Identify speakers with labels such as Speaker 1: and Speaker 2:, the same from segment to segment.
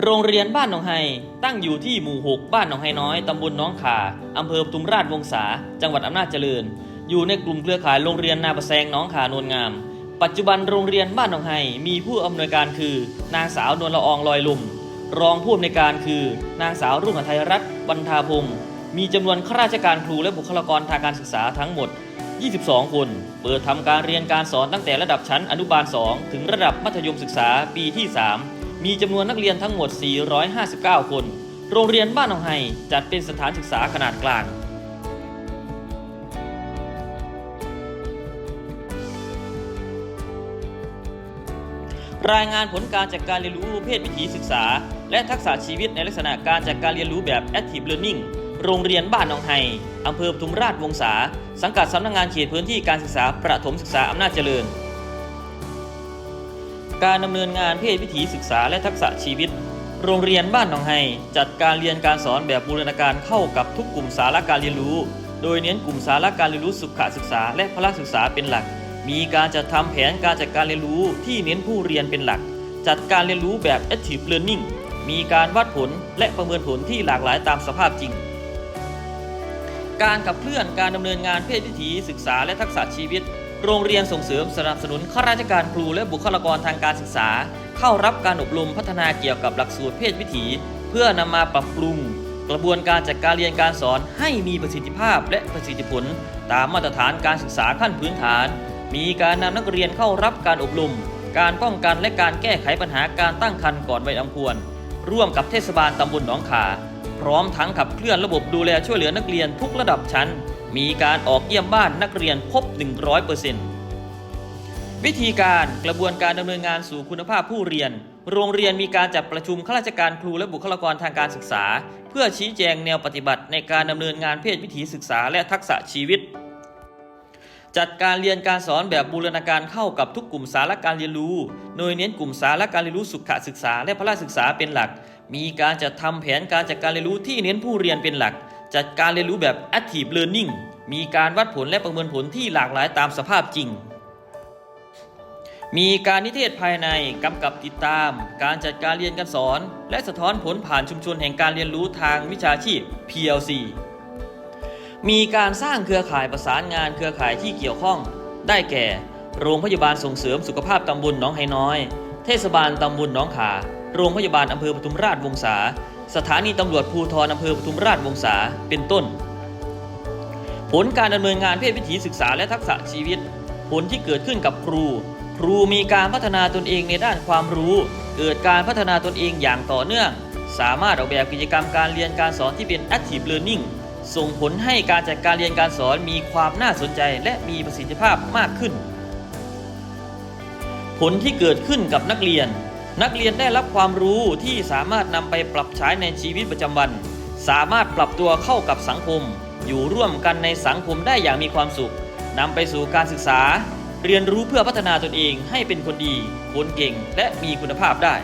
Speaker 1: โรงเรียนบ้านหนองไฮตั้งอยู่ที่หมู่ 6 บ้านหนองไฮน้อย ตำบลน้องขาอำเภอปทุมราชวงศา จังหวัดอำนาจเจริญ อยู่ในกลุ่มเครือข่ายโรงเรียนนาประแซงน้องขาโนนงาม ปัจจุบันโรงเรียนบ้านหนองไฮมีผู้อำนวยการคือ นางสาวนวลละอองลอยลุ่มรองผู้อำนวยการคือ นางสาวรุ่งหทัยรัตน์บรรทาพงศ์มีจำนวนข้าราชการครูและบุคลากรทางการศึกษาทั้งหมด 22 คน เปิดทำการเรียนการสอนตั้งแต่ระดับชั้นอนุบาล 2 ถึงระดับมัธยมศึกษาปีที่ 3 มีจำนวนนักเรียนทั้งหมด 459 คน โรงเรียนบ้านหนองไฮจัดเป็นสถานศึกษาขนาดกลางรายงานผลการจัดการเรียนรู้เพศวิถีศึกษา และทักษะชีวิตในลักษณะการจัดการเรียนรู้แบบ Active Learning โรงเรียนบ้านหนองไฮอำเภอปทุมราชวงศา สังกัดสำนักงานเขตพื้นที่การศึกษาประถมศึกษาอำนาจเจริญ การดำเนินงานเพศวิถีศึกษาและทักษะชีวิต โรงเรียนบ้านหนองไฮจัดการเรียนการสอนแบบบูรณาการเข้ากับทุกกลุ่มสาระการเรียนรู้ โดยเน้นกลุ่มสาระการเรียนรู้สุขศึกษา และพละศึกษาเป็นหลัก มีการจัดทำแผนการจัดการเรียนรู้ที่เน้นผู้เรียนเป็นหลัก จัดการเรียนรู้แบบ active learning มีการวัดผลและประเมินผลที่หลากหลายตามสภาพจริง การขับเคลื่อนการดำเนินงานเพศวิถีศึกษาและทักษะชีวิต โรงเรียนส่งเสริมสนับสนุนข้าราชการครูและบุคลากรทางการศึกษา เข้ารับการอบรมพัฒนาเกี่ยวกับหลักสูตรเพศวิถี เพื่อนำมาปรับปรุง กระบวนการจัดการเรียนการสอนให้มีประสิทธิภาพและประสิทธิผล ตามมาตรฐานการศึกษาขั้นพื้นฐาน มีการนำนักเรียนเข้ารับการอบรม การป้องกันและการแก้ไขปัญหาการตั้งครรภ์ก่อนวัยอันควร ร่วมกับเทศบาลตำบลหนองขา พร้อมทั้งขับเคลื่อนระบบดูแลช่วยเหลือนักเรียนทุกระดับชั้น มีการออกเยี่ยมบ้านนักเรียนครบ 100%วิธีการกระบวนการดำเนินงานสู่คุณภาพผู้เรียน โรงเรียนมีการจัดประชุมข้าราชการครูและบุคลากรทางการศึกษา เพื่อชี้แจงแนวปฏิบัติในการดำเนินงานเพศวิถีศึกษาและทักษะชีวิต จัดการเรียนการสอนแบบบูรณาการเข้ากับทุกกลุ่มสาระการเรียนรู้ โดยเน้นกลุ่มสาระการเรียนรู้สุขศึกษา และพละศึกษาเป็นหลัก มีการจัดทำแผนการจัดการเรียนรู้ที่เน้นผู้เรียนเป็นหลักจัดการเรียนรู้แบบ active learning มีการวัดผลและประเมินผลที่หลากหลายตามสภาพจริง มีการนิเทศภายในกำกับติดตาม การจัดการเรียนการสอน และสะท้อนผลผ่านชุมชนแห่งการเรียนรู้ทางวิชาชีพ PLC มีการสร้างเครือข่ายประสานงานเครือข่ายที่เกี่ยวข้อง ได้แก่ โรงพยาบาลส่งเสริมสุขภาพตำบลหนองไฮน้อย เทศบาลตำบลหนองขา โรงพยาบาลอำเภอปทุมราชวงศา สถานีตำรวจภูธรอำเภอปทุมราชวงศา เป็นต้น ผลการดำเนินงานเพศวิถีศึกษาและทักษะชีวิต ผลที่เกิดขึ้นกับครู ครูมีการพัฒนาตนเองในด้านความรู้ เกิดการพัฒนาตนเองอย่างต่อเนื่อง สามารถออกแบบกิจกรรมการเรียนการสอนที่เป็น active learning ส่งผลให้การจัดการเรียนการสอนมีความน่าสนใจและมีประสิทธิภาพมากขึ้น ผลที่เกิดขึ้นกับนักเรียน นักเรียนได้รับความรู้ที่สามารถนำไปปรับใช้ในชีวิตประจำวัน สามารถปรับตัวเข้ากับสังคม อยู่ร่วมกันในสังคมได้อย่างมีความสุขนำไปสู่การศึกษา เรียนรู้เพื่อพัฒนาตนเองให้เป็นคนดี คนเก่ง และมีคุณภาพได้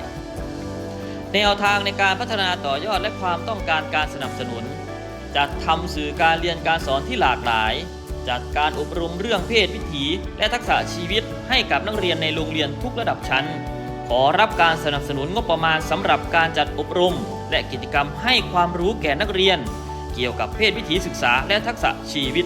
Speaker 1: แนวทางในการพัฒนาต่อยอดและความต้องการการสนับสนุน จัดทำสื่อการเรียนการสอนที่หลากหลาย จัดการอบรมเรื่องเพศวิถี และทักษะชีวิตให้กับนักเรียนในโรงเรียนทุกระดับชั้น ขอรับการสนับสนุนงบประมาณสำหรับการจัดอบรม และกิจกรรมให้ความรู้แก่นักเรียน เกี่ยวกับเพศวิถีศึกษาและทักษะชีวิต